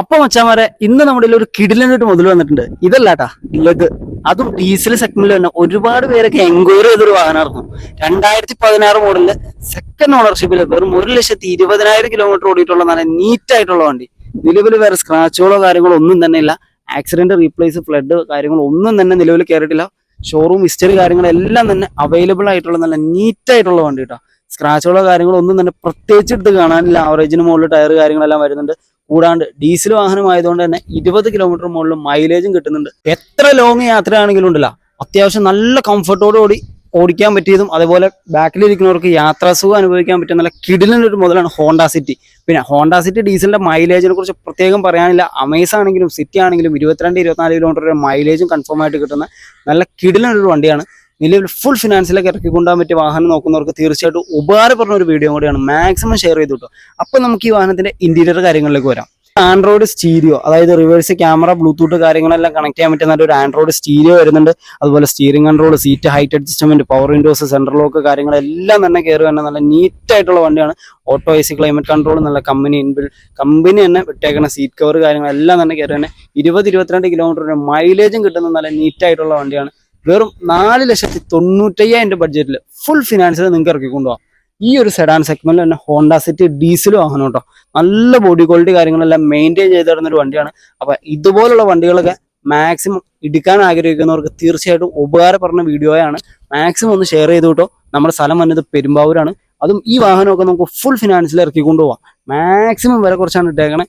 അപ്പൊ മച്ചാമാരെ ഇന്ന് നമ്മുടെ ഒരു കിടിലനായിട്ട് മുതൽ വന്നിട്ടുണ്ട്. ഇതല്ലാട്ടാ ലഗ് അതും ഡീസൽ സെഗ്മെന്റിൽ തന്നെ ഒരുപാട് പേരൊക്കെ എൻക്വയറി ചെയ്തൊരു വാഹനമായിരുന്നു രണ്ടായിരത്തി പതിനാറ് മോഡലിൽ സെക്കൻഡ് ഓണർഷിപ്പിൽ വെറും ഒരു ലക്ഷത്തി ഇരുപതിനായിരം കിലോമീറ്റർ ഓടിയിട്ടുള്ള നല്ല നീറ്റ് ആയിട്ടുള്ള വണ്ടി. നിലവിൽ വേറെ സ്ക്രാച്ചുകളോ കാര്യങ്ങളോ ഒന്നും തന്നെ ഇല്ല. ആക്സിഡന്റ് റീപ്ലേസ് ഫ്ലഡ് കാര്യങ്ങളോ ഒന്നും തന്നെ നിലവിൽ കയറിയിട്ടില്ല ഷോറൂം ഹിസ്റ്ററി കാര്യങ്ങളെല്ലാം തന്നെ അവൈലബിൾ ആയിട്ടുള്ള നല്ല നീറ്റ് ആയിട്ടുള്ള വണ്ടി കേട്ടോ സ്ക്രാച്ചുകളോ കാര്യങ്ങളോ ഒന്നും തന്നെ പ്രത്യേകിച്ച് എടുത്ത് കാണാനില്ല. ആവറേജിന് മുകളിൽ ടയർ കാര്യങ്ങളെല്ലാം വരുന്നുണ്ട്. കൂടാണ്ട് ഡീസൽ വാഹനമായതുകൊണ്ട് തന്നെ ഇരുപത് കിലോമീറ്റർ മുകളിൽ മൈലേജും കിട്ടുന്നുണ്ട്. എത്ര ലോങ് യാത്രയാണെങ്കിലും ഉണ്ടല്ല. അത്യാവശ്യം നല്ല കംഫർട്ടോടുകൂടി ഓടിക്കാൻ പറ്റിയതും അതേപോലെ ബാക്കിലിരിക്കുന്നവർക്ക് യാത്രാസുഖം അനുഭവിക്കാൻ പറ്റിയ നല്ല കിടിലിന്റെ ഒരു മുതലാണ് ഹോണ്ട സിറ്റി പിന്നെ ഹോണ്ട സിറ്റി ഡീസലിന്റെ മൈലേജിനെ കുറിച്ച് പ്രത്യേകം പറയാനില്ല. അമേസ് ആണെങ്കിലും സിറ്റി ആണെങ്കിലും ഇരുപത്തിരണ്ട് ഇരുപത്തിനാല് കിലോമീറ്റർ മൈലേജും കൺഫേം ആയിട്ട് കിട്ടുന്ന നല്ല കിടിലിന്റെ ഒരു വണ്ടിയാണ്. നിലവിൽ ഫുൾ ഫിനാൻസിലേക്ക് ഇറക്കി കൊണ്ടുപോകാൻ പറ്റിയ വാഹനം നോക്കുന്നവർക്ക് തീർച്ചയായിട്ടും ഉപകാരപ്പെടുന്ന ഒരു വീഡിയോ കൂടിയാണ്. മാക്സിമം ഷെയർ ചെയ്തു കിട്ടും. അപ്പൊ നമുക്ക് ഈ വാഹനത്തിന്റെ ഇന്റീരിയർ കാര്യങ്ങളിലേക്ക് വരാം. ആൻഡ്രോയിഡ് സ്റ്റീരിയോ അതായത് റിവേഴ്സ് ക്യാമറ ബ്ലൂടൂത്ത് കാര്യങ്ങളെല്ലാം കണക്ട് ചെയ്യാൻ പറ്റുന്ന ഒരു ആൻഡ്രോയിഡ് സ്റ്റീരിയോ വരുന്നുണ്ട്. അതുപോലെ steering control seat height adjustment power windows central lock കാര്യങ്ങളെല്ലാം തന്നെ കയറി തന്നെ നല്ല നീറ്റ് ആയിട്ടുള്ള വണ്ടിയാണ് ഓട്ടോ എസി ക്ലൈമറ്റ് കൺട്രോൾ നല്ല കമ്പനി ഇൻബിൽ കമ്പനി തന്നെ വിട്ടേക്കുന്ന സീറ്റ് കവർ കാര്യങ്ങളെല്ലാം തന്നെ കയറി തന്നെ ഇരുപത് ഇരുപത്തിരണ്ട് കിലോമീറ്റർ മൈലേജും കിട്ടുന്ന നല്ല നീറ്റ് ആയിട്ടുള്ള വണ്ടിയാണ്. വെറും നാല് ലക്ഷത്തി തൊണ്ണൂറ്റയ്യായിരം ബഡ്ജറ്റിൽ ഫുൾ ഫിനാൻസിൽ നിങ്ങൾക്ക് ഇറക്കി കൊണ്ടുപോകാം ഈ ഒരു സെഡാൻ സെഗ്മെന്റിൽ തന്നെ ഹോണ്ട സിറ്റി ഡീസൽ വാഹനം കേട്ടോ. നല്ല ബോഡി ക്വാളിറ്റി കാര്യങ്ങളെല്ലാം മെയിന്റെയിൻ ചെയ്ത് തരുന്ന ഒരു വണ്ടിയാണ്. അപ്പൊ ഇതുപോലുള്ള വണ്ടികളൊക്കെ മാക്സിമം എടുക്കാൻ ആഗ്രഹിക്കുന്നവർക്ക് തീർച്ചയായിട്ടും ഉപകാരപ്പെടുന്ന വീഡിയോയാണ്. മാക്സിമം ഒന്ന് ഷെയർ ചെയ്ത് കേട്ടോ നമ്മുടെ സ്ഥലം വന്നത് പെരുമ്പാവൂരാണ്. അതും ഈ വാഹനമൊക്കെ നമുക്ക് ഫുൾ ഫിനാൻസിൽ ഇറക്കി കൊണ്ടുപോകാം മാക്സിമം വില കുറച്ചാണ് ഇട്ടേക്കണേ.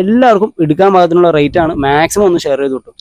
എല്ലാവർക്കും എടുക്കാൻ പാകത്തിനുള്ള റേറ്റ് ആണ്. മാക്സിമം ഒന്ന് ഷെയർ ചെയ്ത് കിട്ടും